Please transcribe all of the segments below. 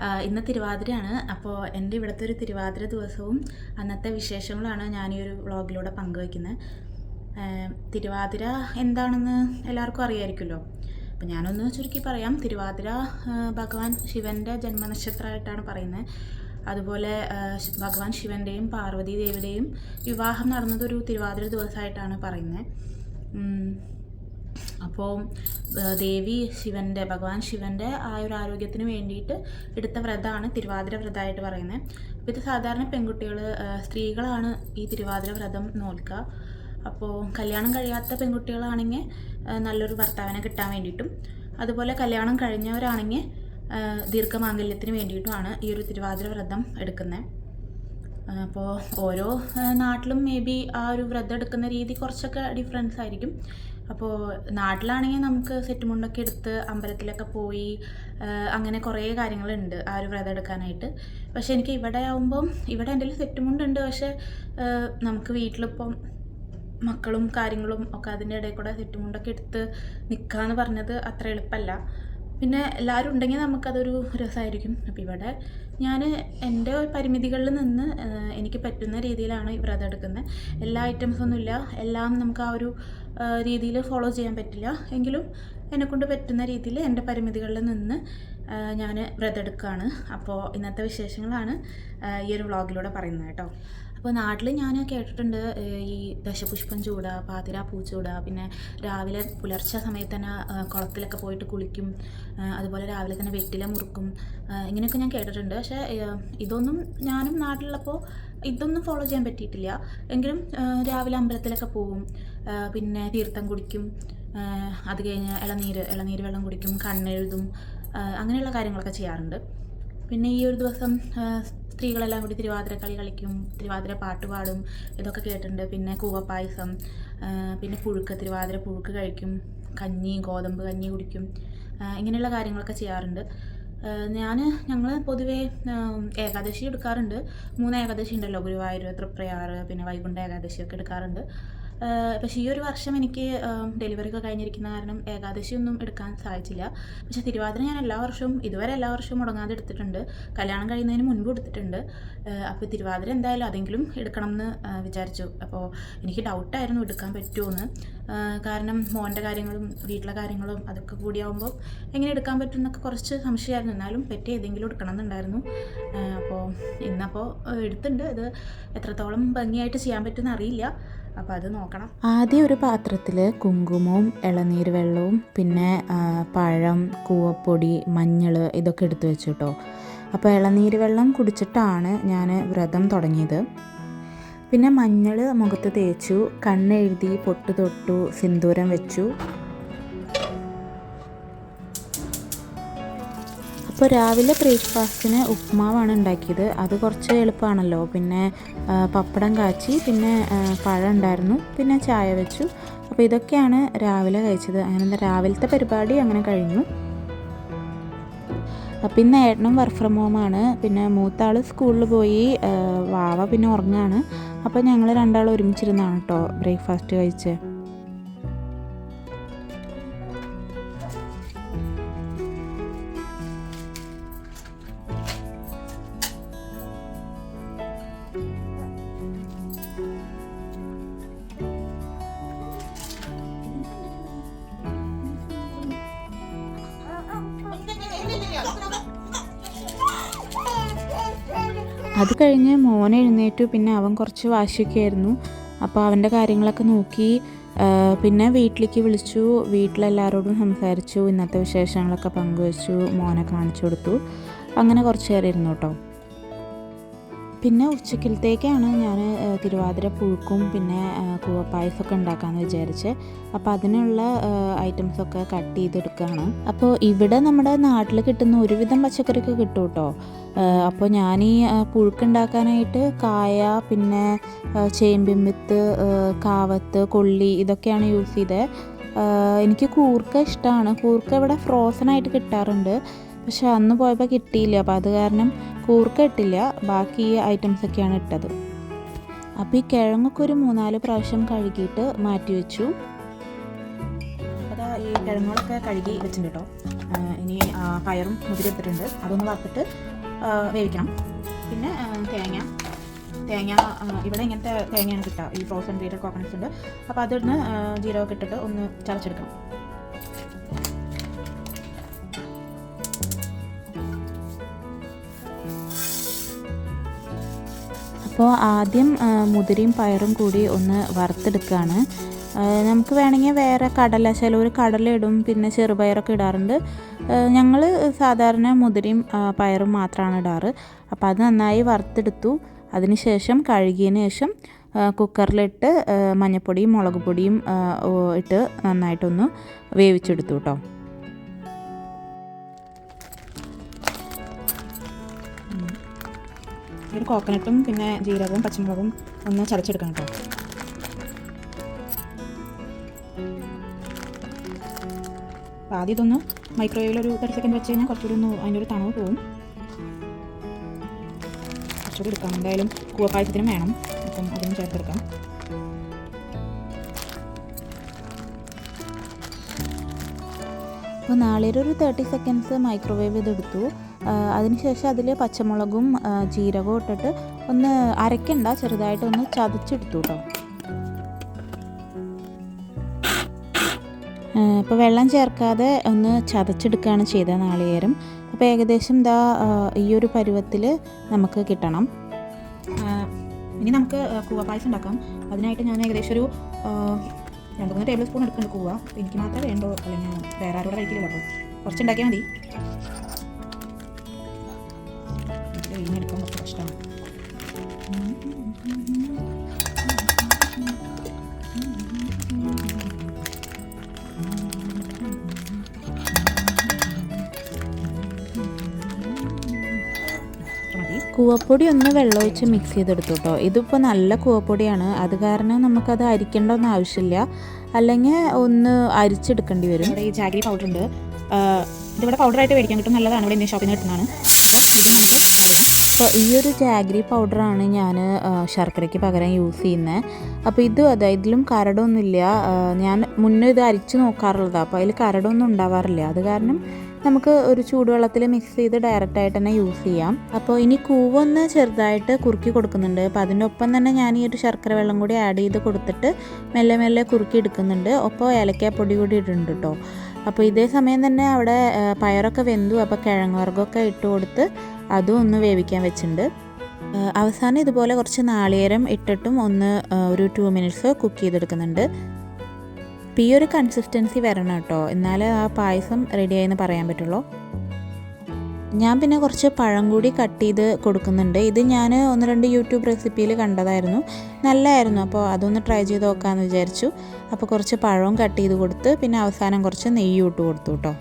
ആ, ഇന്ന് തിരുവാതിരയാണ്. അപ്പോൾ എന്റെ ഇവിടുത്തെ ഒരു തിരുവാതിര ദിവസവും അന്നത്തെ വിശേഷങ്ങളാണ് ഞാൻ ഈ ഒരു വ്ളോഗിലൂടെ പങ്കുവയ്ക്കുന്നത്. തിരുവാതിര എന്താണെന്ന് എല്ലാവർക്കും അറിയായിരിക്കുമല്ലോ. അപ്പോൾ ഞാനൊന്ന് ചുരുക്കി പറയാം. തിരുവാതിര ഭഗവാൻ ശിവന്റെ ജന്മനക്ഷത്രമായിട്ടാണ് പറയുന്നത്. അതുപോലെ ഭഗവാൻ ശിവന്റെയും പാർവതി ദേവിയുടെയും വിവാഹം നടന്നതൊരു തിരുവാതിര ദിവസമായിട്ടാണ് പറയുന്നത്. അപ്പോൾ ദേവി ശിവന്റെ ഭഗവാൻ ശിവന്റെ ആ ഒരു ആരോഗ്യത്തിന് വേണ്ടിയിട്ട് എടുത്ത വ്രതമാണ് തിരുവാതിര വ്രതമായിട്ട് പറയുന്നത് അപ്പോൾ ഇത് സാധാരണ പെൺകുട്ടികൾ സ്ത്രീകളാണ് ഈ തിരുവാതിര വ്രതം നോൽക്കുക അപ്പോൾ കല്യാണം കഴിയാത്ത പെൺകുട്ടികളാണെങ്കിൽ നല്ലൊരു ഭർത്താവിനെ കിട്ടാൻ വേണ്ടിയിട്ടും അതുപോലെ കല്യാണം കഴിഞ്ഞവരാണെങ്കിൽ ദീർഘമാംഗല്യത്തിന് വേണ്ടിയിട്ടുമാണ് ഈ ഒരു തിരുവാതിര വ്രതം എടുക്കുന്നത് അപ്പോൾ ഓരോ നാട്ടിലും മേ ബി ആ ഒരു വ്രതം എടുക്കുന്ന രീതി കുറച്ചൊക്കെ ഡിഫറൻസ് ആയിരിക്കും. അപ്പോൾ നാട്ടിലാണെങ്കിൽ നമുക്ക് സെറ്റ് മുണ്ടൊക്കെ എടുത്ത് അമ്പലത്തിലൊക്കെ പോയി അങ്ങനെ കുറേ കാര്യങ്ങളുണ്ട് ആ ഒരു വ്രതം എടുക്കാനായിട്ട്. പക്ഷേ എനിക്ക് ഇവിടെ ആവുമ്പം ഇവിടെ എന്റെ സെറ്റ് മുണ്ടുണ്ട്. പക്ഷേ നമുക്ക് വീട്ടിലിപ്പം മക്കളും കാര്യങ്ങളും ഒക്കെ അതിന്റെ ഇടയിൽ കൂടെ സെറ്റ് മുണ്ടൊക്കെ എടുത്ത് നിൽക്കാന്ന് പറഞ്ഞത് അത്ര എളുപ്പമല്ല പിന്നെ എല്ലാവരും ഉണ്ടെങ്കിൽ നമുക്കതൊരു രസമായിരിക്കും അപ്പോൾ ഇവിടെ ഞാൻ എന്റെ പരിമിതികളിൽ നിന്ന് എനിക്ക് പറ്റുന്ന രീതിയിലാണ് ഈ വ്രതം എടുക്കുന്നത് എല്ലാ ഐറ്റംസൊന്നും ഇല്ല. എല്ലാം നമുക്ക് ആ ഒരു രീതിയിൽ ഫോളോ ചെയ്യാൻ പറ്റില്ല. എങ്കിലും എന്നെക്കൊണ്ട് പറ്റുന്ന രീതിയിൽ എന്റെ പരിമിതികളിൽ നിന്ന് ഞാൻ വ്രതം എടുക്കുകയാണ്. അപ്പോൾ ഇന്നത്തെ വിശേഷങ്ങളാണ് ഈ ഒരു വ്ളോഗിലൂടെ പറയുന്നത് കേട്ടോ. അപ്പോൾ നാട്ടിൽ ഞാൻ കേട്ടിട്ടുണ്ട് ഈ ദശപുഷ്പം ചൂടുക പാതിര പൂ ചൂടുക പിന്നെ രാവിലെ പുലർച്ചെ സമയത്ത് തന്നെ കുളത്തിലൊക്കെ പോയിട്ട് കുളിക്കും അതുപോലെ രാവിലെ തന്നെ വെറ്റില മുറുക്കും ഇങ്ങനെയൊക്കെ ഞാൻ കേട്ടിട്ടുണ്ട്. പക്ഷേ ഇതൊന്നും ഞാനും നാട്ടിലുള്ളപ്പോൾ ഇതൊന്നും ഫോളോ ചെയ്യാൻ പറ്റിയിട്ടില്ല. എങ്കിലും രാവിലെ അമ്പലത്തിലൊക്കെ പോവും പിന്നെ തീർത്ഥം കുടിക്കും അത് കഴിഞ്ഞ് ഇളനീര് ഇളനീര് വെള്ളം കുടിക്കും കണ്ണെഴുതും അങ്ങനെയുള്ള കാര്യങ്ങളൊക്കെ ചെയ്യാറുണ്ട്. പിന്നെ ഈ ഒരു ദിവസം സ്ത്രീകളെല്ലാം കൂടി തിരുവാതിര കളി കളിക്കും തിരുവാതിര പാട്ട് പാടും ഇതൊക്കെ കേട്ടിട്ടുണ്ട്. പിന്നെ കൂവപ്പായസം പിന്നെ പുഴുക്ക് തിരുവാതിര പുഴുക്ക് കഴിക്കും കഞ്ഞി ഗോതമ്പ് കഞ്ഞി കുടിക്കും ഇങ്ങനെയുള്ള കാര്യങ്ങളൊക്കെ ചെയ്യാറുണ്ട്. ഞാൻ ഞങ്ങൾ പൊതുവേ ഏകാദശി എടുക്കാറുണ്ട്. മൂന്ന് ഏകാദശി ഉണ്ടല്ലോ ഗുരുവായൂർ തൃപ്രയാറ് പിന്നെ വൈകുണ്ഠ ഏകാദശി ഒക്കെ എടുക്കാറുണ്ട്. പക്ഷേ ഈ ഒരു വർഷം എനിക്ക് ഡെലിവറി ഒക്കെ കഴിഞ്ഞിരിക്കുന്ന കാരണം ഏകാദശി ഒന്നും എടുക്കാൻ സാധിച്ചില്ല. പക്ഷേ തിരുവാതിര ഞാൻ എല്ലാ വർഷവും ഇതുവരെ എല്ലാ വർഷവും മുടങ്ങാതെ എടുത്തിട്ടുണ്ട്. കല്യാണം കഴിയുന്നതിന് മുൻപ് എടുത്തിട്ടുണ്ട്. അപ്പോൾ തിരുവാതിര എന്തായാലും അതെങ്കിലും എടുക്കണം എന്ന് വിചാരിച്ചു. അപ്പോൾ എനിക്ക് ഡൗട്ടായിരുന്നു എടുക്കാൻ പറ്റുമോയെന്ന് കാരണം മോന്റെ കാര്യങ്ങളും വീട്ടിലെ കാര്യങ്ങളും അതൊക്കെ കൂടിയാവുമ്പോൾ എങ്ങനെ എടുക്കാൻ പറ്റും എന്നൊക്കെ കുറച്ച് സംശയമായിരുന്നു. എന്നാലും പറ്റി ഏതെങ്കിലും എടുക്കണം എന്നുണ്ടായിരുന്നു അപ്പോൾ ഇന്നപ്പോൾ എടുത്തിട്ടുണ്ട്. ഇത് എത്രത്തോളം ഭംഗിയായിട്ട് ചെയ്യാൻ പറ്റുമെന്ന് അറിയില്ല. അപ്പോൾ അത് നോക്കണം. ആദ്യം ഒരു പാത്രത്തിൽ കുങ്കുമവും ഇളനീർ വെള്ളവും പിന്നെ പഴം കൂവപ്പൊടി മഞ്ഞൾ ഇതൊക്കെ എടുത്തു വെച്ചു കേട്ടോ അപ്പോൾ ഇളനീർ വെള്ളം കുടിച്ചിട്ടാണ് ഞാൻ വ്രതം തുടങ്ങിയത്. പിന്നെ മഞ്ഞൾ മുഖത്ത് തേച്ചു കണ്ണെഴുതി പൊട്ട് തൊട്ടു സിന്ദൂരം വെച്ചു. അപ്പോൾ രാവിലെ ബ്രേക്ക്ഫാസ്റ്റിന് ഉപ്മാവാണ് ഉണ്ടാക്കിയത്. അത് കുറച്ച് എളുപ്പമാണല്ലോ. പിന്നെ പപ്പടം കാച്ചി പിന്നെ പഴം ഉണ്ടായിരുന്നു. പിന്നെ ചായ വെച്ചു. അപ്പോൾ ഇതൊക്കെയാണ് രാവിലെ കഴിച്ചത്. അങ്ങനെ രാവിലത്തെ പരിപാടി അങ്ങനെ കഴിഞ്ഞു. അപ്പം ഇന്ന് ഏട്ടനും വർക്ക് ഫ്രം ഹോമാണ് പിന്നെ മൂത്താൾ സ്കൂളിൽ പോയി വാവ പിന്നെ ഉറങ്ങാണ്. അപ്പോൾ ഞങ്ങൾ രണ്ടാളും ഒരുമിച്ചിരുന്നാണ് കേട്ടോ ബ്രേക്ക്ഫാസ്റ്റ് കഴിച്ചത് അത് കഴിഞ്ഞ് മോൻ എഴുന്നേറ്റു. പിന്നെ അവൻ കുറച്ച് വാശിയൊക്കെ ആയിരുന്നു. അപ്പോൾ അവന്റെ കാര്യങ്ങളൊക്കെ നോക്കി പിന്നെ വീട്ടിലേക്ക് വിളിച്ചു. വീട്ടിലെല്ലാവരോടും സംസാരിച്ചു. ഇന്നത്തെ വിശേഷങ്ങളൊക്കെ പങ്കുവച്ചു. മോനെ കാണിച്ചു കൊടുത്തു. അങ്ങനെ കുറച്ച് നേരം ഇരുന്നു കേട്ടോ. പിന്നെ ഉച്ചക്കലത്തേക്കാണ് ഞാൻ തിരുവാതിര പുഴുക്കും പിന്നെ കൂവപ്പായസമൊക്കെ ഉണ്ടാക്കാമെന്ന് വിചാരിച്ച്. അപ്പോൾ അതിനുള്ള ഐറ്റംസൊക്കെ കട്ട് ചെയ്തെടുക്കുകയാണ് അപ്പോൾ ഇവിടെ നമ്മുടെ നാട്ടിൽ കിട്ടുന്ന ഒരുവിധം പച്ചക്കറിയൊക്കെ കിട്ടും കേട്ടോ അപ്പോൾ ഞാൻ ഈ പുഴുക്കുണ്ടാക്കാനായിട്ട് കായ പിന്നെ ചേമ്പിൻ വിത്ത് കാവത്ത് കൊള്ളി ഇതൊക്കെയാണ് യൂസ് ചെയ്തത് എനിക്ക് കൂർക്ക ഇഷ്ടമാണ് കൂർക്ക ഇവിടെ ഫ്രോസൺ ആയിട്ട് കിട്ടാറുണ്ട്. പക്ഷെ അന്ന് പോയപ്പോൾ കിട്ടിയില്ല. അപ്പോൾ അത് കാരണം കൂർക്ക ഇട്ടില്ല. ബാക്കി ഈ ഐറ്റംസ് ഒക്കെയാണ് ഇട്ടത്. അപ്പോൾ ഈ കിഴങ്ങൊക്കെ ഒരു മൂന്നാൽ പ്രാവശ്യം കഴുകിയിട്ട് മാറ്റി വെച്ചു. അപ്പോൾ ഈ കിഴങ്ങുകളൊക്കെ കഴുകി വെച്ചിട്ടുണ്ട് കേട്ടോ. ഇനി പയറും മുതിരി എടുത്തിട്ടുണ്ട് അതൊന്ന് വറുത്തിട്ട് വേവിക്കണം. പിന്നെ തേങ്ങ. തേങ്ങ ഇവിടെ ഇങ്ങനത്തെ തേങ്ങയാണ് കിട്ടുക. ഈ ഫ്രോസൺ ഗ്രേറ്റഡ് കോക്കനട്ട്സ് ഉണ്ട്. അപ്പോൾ അതിൽ നിന്ന് ജീരകമൊക്കെ ഇട്ടിട്ട് ഒന്ന് ചതച്ചെടുക്കണം. അപ്പോൾ ആദ്യം മുതിരയും പയറും കൂടി ഒന്ന് വറുത്തെടുക്കുകയാണ്. നമുക്ക് വേണമെങ്കിൽ വേറെ കടല ചിലവർ കടല ഇടും പിന്നെ ചെറുപയറൊക്കെ ഇടാറുണ്ട്. ഞങ്ങൾ സാധാരണ മുതിരയും പയറും മാത്രമാണ് ഇടാറ്. അപ്പോൾ അത് നന്നായി വറുത്തെടുത്തു. അതിനുശേഷം കഴുകിയതിന് ശേഷം കുക്കറിലിട്ട് മഞ്ഞൾപ്പൊടിയും മുളക് പൊടിയും ഇട്ട് നന്നായിട്ടൊന്ന് വേവിച്ചെടുത്തു കേട്ടോ. ഒരു കോക്കനട്ടും പിന്നെ ജീരകവും പച്ചമുളകും ഒന്ന് ചതച്ചെടുക്കണം കേട്ടോ അപ്പോൾ ആദ്യം ഇതൊന്ന് മൈക്രോവേവിൽ ഒരു തേർട്ടി സെക്കൻഡ് വെച്ച് കഴിഞ്ഞാൽ കുറച്ചുകൂടി ഒന്ന് അതിന്റെ ഒരു തണവ് പോകും കുറച്ചുകൂടി എടുക്കാം. എന്തായാലും കൂവപ്പായസത്തിനും വേണം. അപ്പം അതിനും ചേർത്തെടുക്കാം. അപ്പോൾ നാളെ ഒരു തേർട്ടി സെക്കൻഡ്സ് മൈക്രോവേവ് ചെയ്തെടുത്തു. ആ, അതിനുശേഷം അതിൽ പച്ചമുളകും ജീരകവും ഇട്ടിട്ട് ഒന്ന് അരയ്ക്കണ്ട ചെറുതായിട്ടൊന്ന് ചതച്ചെടുത്തു കേട്ടോ ഇപ്പോൾ വെള്ളം ചേർക്കാതെ ഒന്ന് ചതച്ചെടുക്കുകയാണ് ചെയ്തത് നാളികേരം. അപ്പോൾ ഏകദേശം ഇതാ ഈ ഒരു പരുവത്തിൽ നമുക്ക് കിട്ടണം. ഇനി നമുക്ക് കൂവ പായസം ഉണ്ടാക്കാം. അതിനായിട്ട് ഞാൻ ഏകദേശം ഒരു രണ്ട് മൂന്ന് ടേബിൾ സ്പൂൺ എടുക്കുന്നുണ്ട് കൂവ. എനിക്ക് മാത്രമേ വേണ്ടോ അല്ലെങ്കിൽ വേറെ ആരോടെ കഴിക്കില്ല അപ്പോൾ കുറച്ച് ഉണ്ടാക്കിയാൽ മതി. മതി കൂവപ്പൊടി ഒന്ന് വെള്ളമൊഴിച്ച് മിക്സ് ചെയ്തെടുത്തു കേട്ടോ ഇതിപ്പോൾ നല്ല കൂവപ്പൊടിയാണ്. അത് കാരണം നമുക്കത് അരിക്കേണ്ട ആവശ്യമില്ല. അല്ലെങ്കിൽ ഒന്ന് അരിച്ചെടുക്കേണ്ടി വരും. ഇവിടെ ഈ ജാഗ്രി പൗഡർ ഉണ്ട്. ഇതിവിടെ പൗഡറായിട്ട് മേടിക്കാൻ കിട്ടും. നല്ലതാണ് ഇവിടെ ഇന്ത്യൻ ഷോപ്പിൽ നിന്ന് കിട്ടുന്നതാണ്. അപ്പോൾ ഇത് നമുക്ക് ആഡ് അപ്പോൾ ഈ ഒരു ജാഗ്രി പൗഡറാണ് ഞാൻ ശർക്കരയ്ക്ക് പകരം യൂസ് ചെയ്യുന്നത് അപ്പോൾ ഇതും അതെ ഇതിലും കരടൊന്നുമില്ല. ഞാൻ മുന്നേ ഇത് അരിച്ച് നോക്കാറുള്ളതാണ് അപ്പോൾ അതിൽ കരടൊന്നും ഉണ്ടാവാറില്ല. അത് കാരണം നമുക്ക് ഒരു ചൂടുവെള്ളത്തിൽ മിക്സ് ചെയ്ത് ഡയറക്റ്റ് ആയിട്ട് തന്നെ യൂസ് ചെയ്യാം. അപ്പോൾ ഇനി കൂവൊന്ന് ചെറുതായിട്ട് കുറുക്കി കൊടുക്കുന്നുണ്ട്. അപ്പോൾ അതിന്റെ ഒപ്പം തന്നെ ഞാൻ ഈ ഒരു ശർക്കര വെള്ളം കൂടി ആഡ് ചെയ്ത് കൊടുത്തിട്ട് മെല്ലെ മെല്ലെ കുറുക്കി എടുക്കുന്നുണ്ട്. ഒപ്പം ഏലക്കാപ്പൊടി കൂടി ഇടുന്നുണ്ട് കേട്ടോ അപ്പോൾ ഇതേ സമയം തന്നെ അവിടെ പയറൊക്കെ വെന്തു. അപ്പോൾ കിഴങ്ങ് വർഗമൊക്കെ ഇട്ട് കൊടുത്ത് അതും ഒന്ന് വേവിക്കാൻ വെച്ചിട്ടുണ്ട്. അവസാനം ഇതുപോലെ കുറച്ച് നാളികേരം ഇട്ടിട്ടും ഒന്ന് ഒരു ടു മിനിറ്റ്സ് കുക്ക് ചെയ്തെടുക്കുന്നുണ്ട്. അപ്പോൾ ഈ ഒരു കൺസിസ്റ്റൻസി വരണം കേട്ടോ. എന്നാലേ ആ പായസം റെഡിയായെന്ന് പറയാൻ പറ്റുള്ളൂ. ഞാൻ പിന്നെ കുറച്ച് പഴം കൂടി കട്ട് ചെയ്ത് കൊടുക്കുന്നുണ്ട്. ഇത് ഞാൻ ഒന്ന് രണ്ട് യൂട്യൂബ് റെസിപ്പിയിൽ കണ്ടതായിരുന്നു. നല്ലതായിരുന്നു അപ്പോൾ അതൊന്ന് ട്രൈ ചെയ്ത് നോക്കാമെന്ന് വിചാരിച്ചു. അപ്പോൾ കുറച്ച് പഴവും കട്ട് ചെയ്ത് കൊടുത്ത് പിന്നെ അവസാനം കുറച്ച് നെയ്യ് ഇട്ട് കൊടുത്തു കേട്ടോ.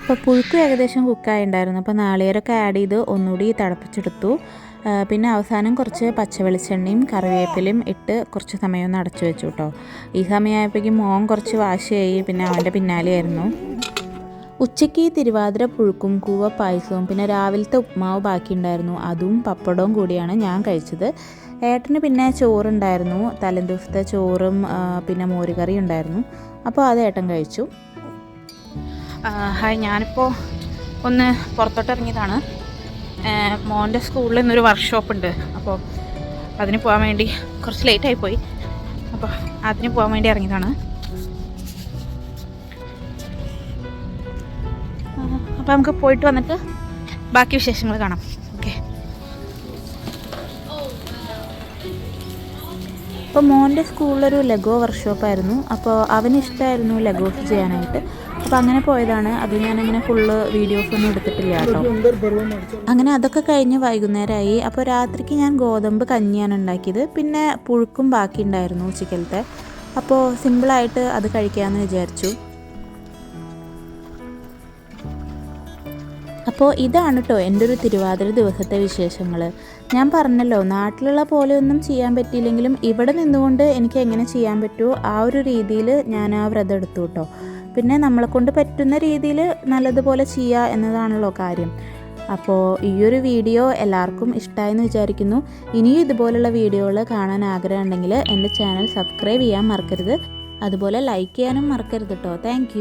അപ്പോൾ പുഴുക്ക് ഏകദേശം കുക്കായി ഉണ്ടായിരുന്നു അപ്പോൾ നാളികേരമൊക്കെ ആഡ് ചെയ്ത് ഒന്നുകൂടി തിളപ്പിച്ചെടുത്തു പിന്നെ അവസാനം കുറച്ച് പച്ച വെളിച്ചെണ്ണയും കറിവേപ്പിലയും ഇട്ട് കുറച്ച് സമയം ഒന്ന് അടച്ചു വെച്ചു കേട്ടോ ഈ സമയമായപ്പോഴേക്കും മോൻ കുറച്ച് വാശിയായി പിന്നെ അവന്റെ പിന്നാലെയായിരുന്നു ഉച്ചയ്ക്ക് തിരുവാതിര പുഴുക്കും കൂവ പായസവും പിന്നെ രാവിലത്തെ ഉപ്മാവ് ബാക്കിയുണ്ടായിരുന്നു. അതും പപ്പടവും കൂടിയാണ് ഞാൻ കഴിച്ചത്. ഏട്ടന് പിന്നെ ചോറുണ്ടായിരുന്നു തലേദിവസത്തെ ചോറും പിന്നെ മോരുകറി ഉണ്ടായിരുന്നു. അപ്പോൾ അത് ഏട്ടൻ കഴിച്ചു. ഹായ് ഞാനിപ്പോൾ ഒന്ന് പുറത്തോട്ട് ഇറങ്ങിയതാണ്. ആ, മോന്റെ സ്കൂളിൽ ഇന്നൊരു വർക്ക്ഷോപ്പ് ഉണ്ട്. അപ്പോൾ അതിന് പോകാൻ വേണ്ടി കുറച്ച് ലേറ്റായി പോയി. അപ്പോൾ അതിന് പോകാൻ വേണ്ടി ഇറങ്ങിയതാണ്. അപ്പോൾ നമുക്ക് പോയിട്ട് വന്നിട്ട് ബാക്കി വിശേഷങ്ങൾ കാണാം. ഓക്കെ അപ്പോൾ മോന്റെ സ്കൂളിലൊരു ലഗോ വർക്ക്ഷോപ്പായിരുന്നു അപ്പോൾ അവന് ഇഷ്ടമായിരുന്നു ലഗോസ് ചെയ്യാനായിട്ട്. അപ്പോൾ അങ്ങനെ പോയതാണ്. അത് ഞാനങ്ങനെ ഫുള്ള് വീഡിയോസ് ഒന്നും എടുത്തിട്ടില്ല കേട്ടോ. അങ്ങനെ അതൊക്കെ കഴിഞ്ഞ് വൈകുന്നേരമായി അപ്പോൾ രാത്രിക്ക് ഞാൻ ഗോതമ്പ് കഞ്ഞിയാണ് ഉണ്ടാക്കിയത്. പിന്നെ പുഴുക്കും ബാക്കി ഉണ്ടായിരുന്നു ഉച്ചക്കലത്തെ. അപ്പോൾ സിമ്പിളായിട്ട് അത് കഴിക്കാമെന്ന് വിചാരിച്ചു. അപ്പോൾ ഇതാണ് കേട്ടോ എന്റെ ഒരു തിരുവാതിര ദിവസത്തെ വിശേഷങ്ങൾ ഞാൻ പറഞ്ഞല്ലോ നാട്ടിലുള്ള പോലെ ഒന്നും ചെയ്യാൻ പറ്റിയില്ലെങ്കിലും ഇവിടെ നിന്നുകൊണ്ട് എനിക്ക് എങ്ങനെ ചെയ്യാൻ പറ്റുമോ ആ ഒരു രീതിയിൽ ഞാൻ ആ വ്രതം എടുത്തു കേട്ടോ പിന്നെ നമ്മളെ കൊണ്ട് പറ്റുന്ന രീതിയിൽ നല്ലതുപോലെ ചെയ്യുക എന്നതാണല്ലോ കാര്യം. അപ്പോൾ ഈ ഒരു വീഡിയോ എല്ലാവർക്കും ഇഷ്ടമായെന്ന് വിചാരിക്കുന്നു. ഇനിയും ഇതുപോലുള്ള വീഡിയോകൾ കാണാൻ ആഗ്രഹമുണ്ടെങ്കിൽ എന്റെ ചാനൽ സബ്സ്ക്രൈബ് ചെയ്യാൻ മറക്കരുത്. അതുപോലെ ലൈക്ക് ചെയ്യാനും മറക്കരുത് കേട്ടോ താങ്ക്